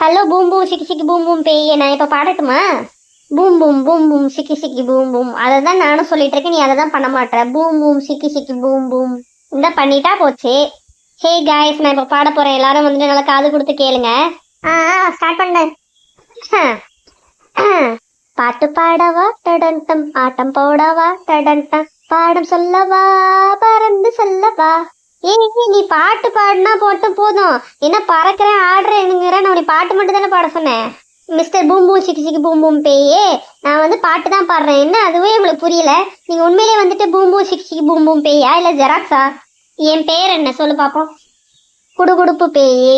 Hello boom boom சிக்கி சிக்கி boom boom பேய். நான் இப்போ பாடட்டுமா? பூம் பூம் பூம் பூம் சிக்கி சிக்கி பூம் பூம். அதை தான் நானும் சொல்லிட்டு இருக்கேன். நீ அதை தான் பண்ண மாட்டேற பூம் பூம் சிக்கி சிக்கி பூம் பூம். இந்த பண்ணிட்டா போச்சு. ஹே காய்ஸ் நான் இப்போ பாட போறேன். எல்லாரும் வந்துட்டு நல்லா காது கொடுத்து கேளுங்க. ஆ ஸ்டார்ட் பண்ணேன் பாட்டு பாடவா? டடன்டம். ஆட்டம் போடவா? டடன்டம். பாடம் சொல்லவா? பறந்து சொல்லவா? ஏய் நீ பாட்டு பாடினா போட்டு போதும். என்ன பறக்கிறேன் ஆடுறேனுங்கிற நான் உனக்கு பாட்டு மட்டும் தானே பாட சொன்னேன். மிஸ்டர் பூம் பூம் சிக்கி சிக்கி பூம் பூம் பேயே நான் வந்து பாட்டு தான் பாடுறேன். என்ன அதுவே உங்களுக்கு புரியல. நீங்க உண்மையிலே வந்துட்டு பூம் பூம் சிக்கி சிக்கி பூம் பூம் பேயா இல்ல ஜெராக்ஸா? என் பேர் என்ன? சொல்லு பாப்போம். குடுகுடுப்பு பேயே.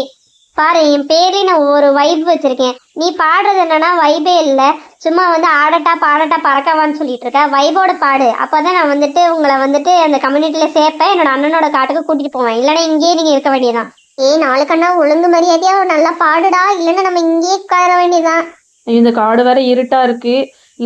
பாரு என் பேரே நான் ஒரு வைப் வச்சிருக்கேன். நீ பாடுறது என்னன்னா வைபே இல்லை. சும்மா வந்து ஆடட்டா பாடட்டா பறக்கவான்னு சொல்லிட்டு இருக்க. வைபோட பாடு. அப்போதான் நான் வந்துட்டு உங்களை வந்துட்டு அந்த கம்யூனிட்டியில சேர்ப்பேன். என்னோட அண்ணனோட காட்டுக்கு கூட்டிட்டு போவேன். இல்லைன்னா இங்கேயே நீங்க இருக்க வேண்டியதான் ஏ நாளுக்கண்ணா ஒழுங்கு மரியாதையா நல்லா பாடுடா? இல்லைன்னா நம்ம இங்கேயே உட்கார வேண்டியதான் இந்த காடு வேற இருட்டா இருக்கு.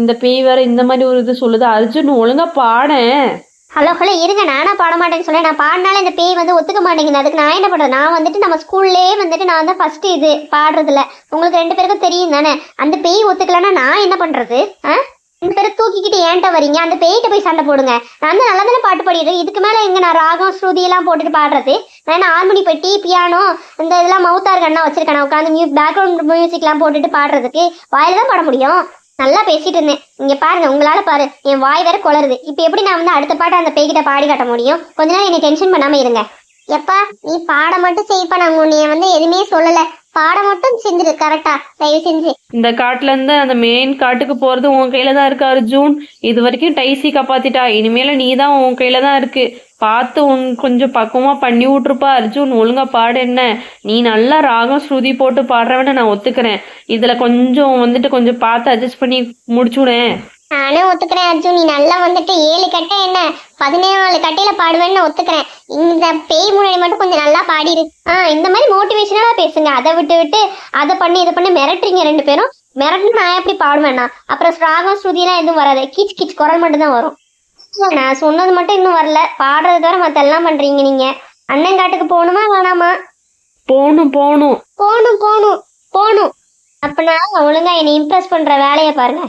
இந்த பேய் வேற இந்த மாதிரி ஒரு இது சொல்லுது. அர்ஜுன் ஒழுங்கா பாடேன் ஹலோ ஹலோ இருங்க நானா பாட மாட்டேன்னு சொல்ல நான் பாடினாலும் இந்த பேய் வந்து ஒத்துக்க மாட்டேங்குது. அதுக்கு நான் என்ன பண்ணுறேன் நான் வந்துட்டு நம்ம ஸ்கூல்லே வந்துட்டு நான் தான் ஃபஸ்ட்டு இது பாடுறதுல. உங்களுக்கு ரெண்டு பேருக்கும் தெரியும் தானே? அந்த பேய் ஒத்துக்கலன்னா நான் என்ன பண்ணுறது ஆ? ரெண்டு பேரும் தூக்கிக்கிட்டு ஏன்ட்ட வரீங்க அந்த பேய்கிட்ட போய் சண்டை போடுங்க. நான் வந்து நல்லா தானே பாட்டு பாடிடுறேன் இதுக்கு மேலே எங்கே நான் ராகம் ஸ்ருதி எல்லாம் போட்டுட்டு பாடுறது? நான் என்ன ஹார்மோனி பெட்டி பியானோ இந்த இதெல்லாம் மவுத்தார் கண்ணா வச்சிருக்கேன். நான் உட்காந்து மியூ பேக்ரவுண்ட் மியூசிக்லாம் போட்டுட்டு பாடுறதுக்கு வாயில் தான் பாட முடியும். நல்லா பேசிட்டு இருந்தேன். இங்க பாருங்க உங்களால பாரு என் வாய் வேற குளருது. இப்ப எப்படி நான் வந்து அடுத்த பாட்டு அந்த பேய்கிட்ட பாடி காட்ட முடியும்? கொஞ்ச நேரம் என்னை டென்ஷன் பண்ணாம இருங்க. எப்பா நீ பாட மட்டும் செய்ப்பா நாங்க உன்னைய வந்து எதுவுமே சொல்லல. பாடம் மட்டும் செஞ்சிரு கரெக்டா தயவு செஞ்சு. இந்த காட்டுல இருந்து அந்த மெயின் காட்டுக்கு போறது உன் கையில தான் இருக்கு அர்ஜுன். இது வரைக்கும் டைசி காப்பாத்திட்டா. இனிமேல நீ தான் உன் கையில தான் இருக்கு. பார்த்து உன் கொஞ்சம் பக்குவமா பண்ணி விட்டுருப்பா அர்ஜுன். ஒழுங்கா பாடு என்ன? நீ நல்லா ராகம் ஸ்ருதி போட்டு பாடுறவன நான் ஒத்துக்கிறேன். இதுல கொஞ்சம் வந்துட்டு கொஞ்சம் பார்த்து அட்ஜஸ்ட் பண்ணி முடிச்சுடேன் நானும் ஒத்துக்கிறேன் அர்ஜுன். நீ நல்லா வந்துட்டு ஏழு கட்டை என்ன பதினேழு கட்டையில பாடுவேன்னு நான் ஒத்துக்கிறேன். இந்த பேய் முன்னாடி மட்டும் கொஞ்சம் நல்லா பாடிரு. ஆ இந்த மாதிரி மோட்டிவேஷனலா பேசுங்க. அதை விட்டு விட்டு அதை பண்ணி இதை பண்ணி மிரட்டுறீங்க ரெண்டு பேரும். மிரட்டு நான் எப்படி பாடுவேன்னா அப்புறம் ராகம் ஸ்ருதிலாம் எதுவும் வராது. கீச் கீச் குரல் மட்டும் தான் வரும். நான் சொன்னது மட்டும் இன்னும் வரல. பாடுறது தவிர மத்த எல்லாம் பண்றீங்க நீங்க. அண்ணன் காட்டுக்கு போகணுமா வேணாமா? போகணும் போகணும். போகணும் போகணும் போகணும். அப்பனா ஒழுங்கா என்னை இம்ப்ரெஸ் பண்ற வேலையை பாருங்க.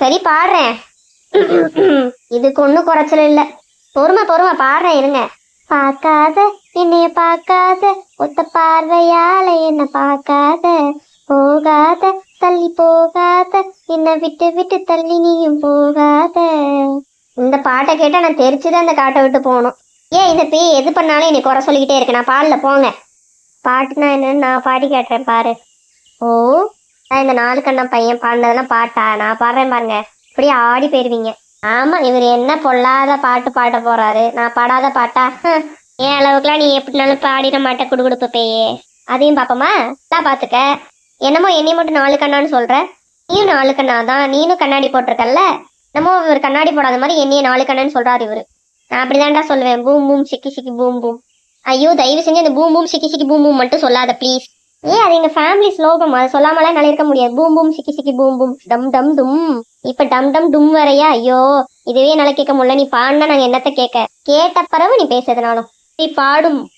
சரி பாடுறேன். இதுக்கு ஒன்றும் குறைச்சல் இல்லை. பொறுமை பொறுமை பாடுறேன் இருங்க. பார்க்காத என்னைய பார்க்காத ஒத்த பார்வையால என்ன பார்க்காத. போகாத தள்ளி போகாத என்னை விட்டு விட்டு தள்ளி நீயும் போகாத. இந்த பாட்டை கேட்டா நான் தெரிச்சுதான் இந்த காட்டை விட்டு போகணும். ஏன் இந்த பேய் எது பண்ணாலும் என்னை குறை சொல்லிக்கிட்டே இருக்கு? நான் பாடல போங்க. பாட்டுனா என்னன்னு நான் பாடி கேட்டேன் பாரு. ஓ இந்த நாலு கண்ணம் பையன் பாடினதெல்லாம் பாட்டா? நான் பாடுறேன் பாருங்க. இப்படியே ஆடி போயிருவீங்க. ஆமா இவர் என்ன பொல்லாத பாட்டு பாட போறாரு? நான் பாடாத பாட்டா? ஹம். என் அளவுக்குலாம் நீ எப்படினாலும் பாடிட மாட்ட குடுகுடுப்பு பேயே அதையும் பாப்போமா? தான் பாத்துக்க. என்னமோ என்னைய மட்டும் நாலு கண்ணான்னு சொல்ற. நீயும் நாலு கண்ணா தான். நீனும் கண்ணாடி போட்டிருக்கல்ல? என்னமோ இவர் கண்ணாடி போடாத மாதிரி என்னைய நாலு கண்ணான்னு சொல்றாரு இவரு. நான் அப்படிதான்டா சொல்லுவேன். பூம் பூம் சிக்கி சிக்கி பூம் பூம். ஐயோ தயவு செஞ்சு அந்த பூம் பூம் சிக்கி சிக்கி பூம் பூம் மட்டும் சொல்லாத ப்ளீஸ் ஏன் அது எங்க ஃபேமிலி ஸ்லோகம் அதை சொல்லாமலாம் நல்லா இருக்க முடியாது. பூம் பூம் சிக்கி சிக்கி பூம் பூம். டம் டம் டும். இப்ப டம் டம் டும் வரையா? ஐயோ இதுவே என்னால கேட்க முடியல. நீ பாடினா நாங்க என்னத்த கேட்க? கேட்ட பிறகு நீ பேசுறதுனாலும். நீ பாடும்.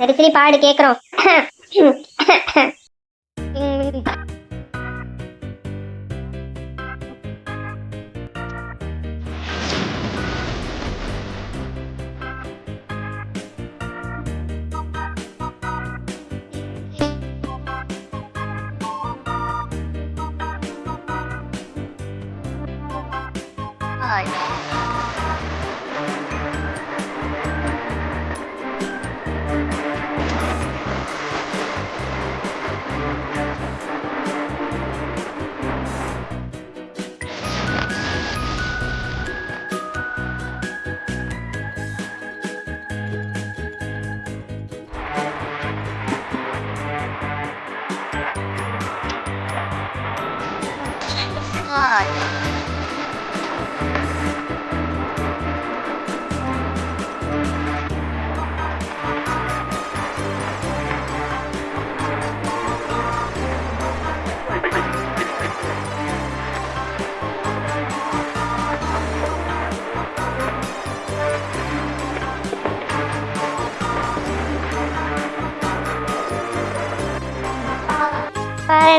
சரி சரி பாடு கேக்குறோம். life.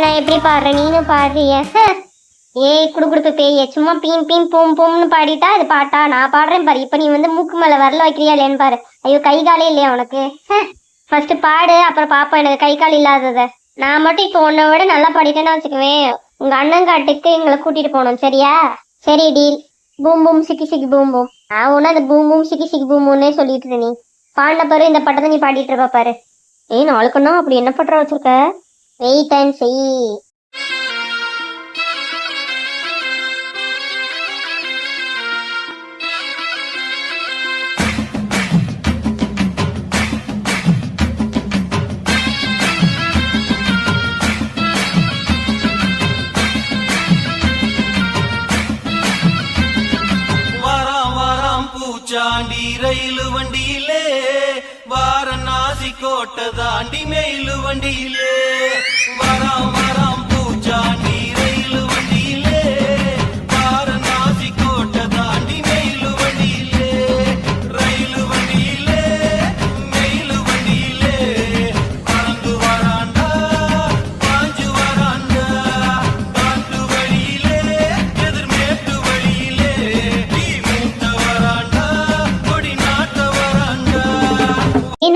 நான் எப்படி பாடுறேன் நீனும் பாடுறிய. ஏய் குடு குடுப்பு பேய. சும்மா பீன் பீன் பூம் பூம்னு பாடிட்டா அது பாட்டா? நான் பாடுறேன் பாரு. இப்போ நீ வந்து மூக்கு மேலே வரல வைக்கிறியா இல்லையான்னு பாரு. ஐயோ கை காலே இல்லையா உனக்கு? ஃபர்ஸ்ட் பாடு அப்புறம் பாப்பா எனக்கு கை கால் இல்லாதத. நான் மட்டும் இப்போ உன்னை விட நல்லா பாடிட்டேன்னு வச்சுக்குவேன். உங்க அண்ணன் காட்டுக்கு எங்களை கூட்டிட்டு போகணும் சரியா? சரி டீல். பூம் பூம் சிக்கி சிக்கி பூம் பூம். நான் ஒன்று அந்த பூம் பூம் சிக்கி சிக்கி பூம் பூம்னே சொல்லிட்டு நீ. பாடின பாரு இந்த பட்டத்தை நீ பாடிட்டு இருப்பா பாரு. ஏய் நாளுக்குன்னா அப்படி என்ன பட்டுற வச்சிருக்க? வெயிட் அண்ட் சீ வராம் வராம் பூச்சாண்டி ரயில் கோட்டை தாண்டி மெயிலு வண்டியிலே. வராம்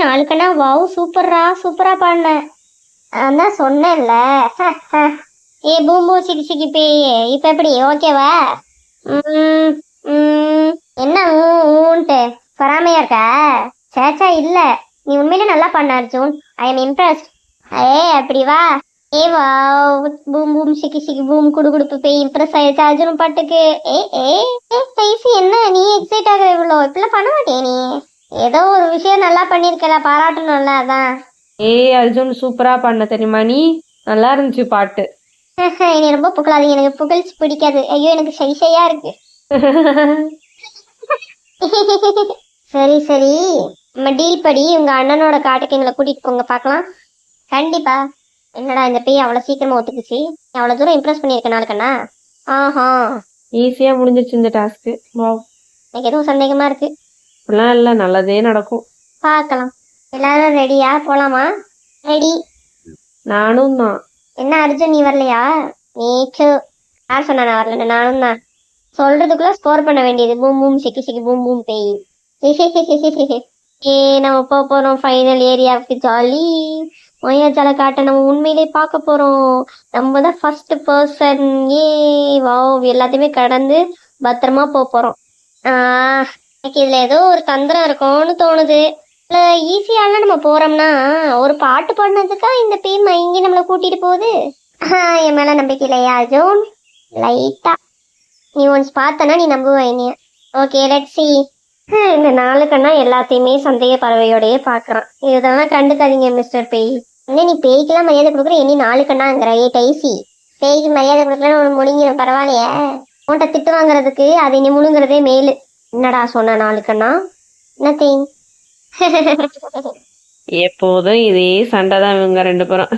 ஏய் நாளுக்குன்னா? வாவ் சூப்பர்ரா சூப்பரா பாடின. அதான் சொன்னேன்ல. ஏ பூம்பூ சிக்கி சிக்கி பேயே இப்ப எப்படி? ஓகேவா என்ன ஊ ஊன்ட்டு? பொறாமையா இருக்கா? சேச்சா இல்ல. நீ உண்மையிலே நல்லா பண்ண அர்ஜுன். ஐ எம் இம்ப்ரெஸ்ட் ஏ அப்படி வா. ஏ வா பூம் பூம் சிக்கி சிக்கி பூம் குடு குடுப்பு போய் இம்ப்ரெஸ் ஆயிடுச்சு அர்ஜுன் பாட்டுக்கு. ஏ ஏ ஏ என்ன? நீ எக்ஸைட் ஆகுற இவ்வளோ? இப்படிலாம் பண்ண மாட்டே நீ? ஏதோ ஒரு விஷயம் நல்லா பண்ணிருக்கல பாராட்டணும்ல அதான். ஏய் அர்ஜுன் சூப்பரா பண்ண தெரியுமா நீ? நல்லா இருந்துச்சு பாட்டு. என்னை ரொம்ப புகழாதீங்க எனக்கு புகழ்ச்சி பிடிக்காது. ஐயோ எனக்கு ஷை ஷையா இருக்கு. சரி சரி. நம்ம டீல் படி உங்க அண்ணனோட காட்டுக்கு எங்களை கூட்டிட்டு போங்க பார்க்கலாம். கண்டிப்பா. என்னடா இந்த பேய் அவ்வளவு சீக்கிரமா ஒத்துக்குச்சு? நீ அவ்வளவு தூரம் இம்ப்ரெஸ் பண்ணியிருக்க நாளுக்கண்ணா ஆஹா. ஈஸியா முடிஞ்சிருச்சு இந்த டாஸ்க்கு எனக்கு எதுவும் சந்தேகமா இருக்கு. அப்படிலாம் இல்லை நல்லதே நடக்கும். பார்க்கலாம். எல்லாரும் ரெடியா போலாமா? ரெடி நானும் தான். என்ன அர்ஜுன் நீ வரலையா? நீச்சு யார் சொன்னா நான் வரல நானும் தான். சொல்றதுக்குள்ள ஸ்கோர் பண்ண வேண்டியது. பூம் பூம் சிக்கி சிக்கி பூம் பூம் பேய். ஏ நம்ம போக போறோம். ஃபைனல் ஏரியாவுக்கு ஜாலி மயாஜால காட்ட நம்ம உண்மையிலே பார்க்க போறோம். நம்ம தான் ஃபர்ஸ்ட் பர்சன் ஏ வாவ் எல்லாத்தையுமே கடந்து பத்திரமா போக போறோம். ஆஹ் எனக்கு இதுல ஏதோ ஒரு தந்திரம் இருக்கும்னு தோணுது. இல்ல ஈஸியால நம்ம போறோம்னா ஒரு பாட்டு பாடினதுக்கா இந்த பேய் மயங்கி நம்மளை கூட்டிட்டு போகுது. என் மேல நம்பிக்கை இல்லையா ஜோன் லைட்டா. நீ ஒன்ஸ் பார்த்தனா நீ நம்புவ என்னைய. ஓகே லெட் சி இந்த நாளுக்கண்ணா எல்லாத்தையுமே சந்தேக பறவையோடயே பாக்குறான் இதெல்லாம் கண்டுக்காதீங்க மிஸ்டர் பேய் என்ன நீ பேய்க்கெல்லாம் மரியாதை கொடுக்குற? இனி நாளுக்கண்ணாங்கிற ஏ டைசி பேய்க்கு மரியாதை கொடுக்கலன்னு ஒன்று முடிஞ்சிடும் பரவாயில்லையே. உன்கிட்ட திட்டு வாங்குறதுக்கு அதை நீ முழுங்குறதே மேலு. என்னடா சொன்ன நாளுக்குன்னா நத்திங் எப்போதும் இதே சண்டை தான் இவங்க ரெண்டு பேரும்.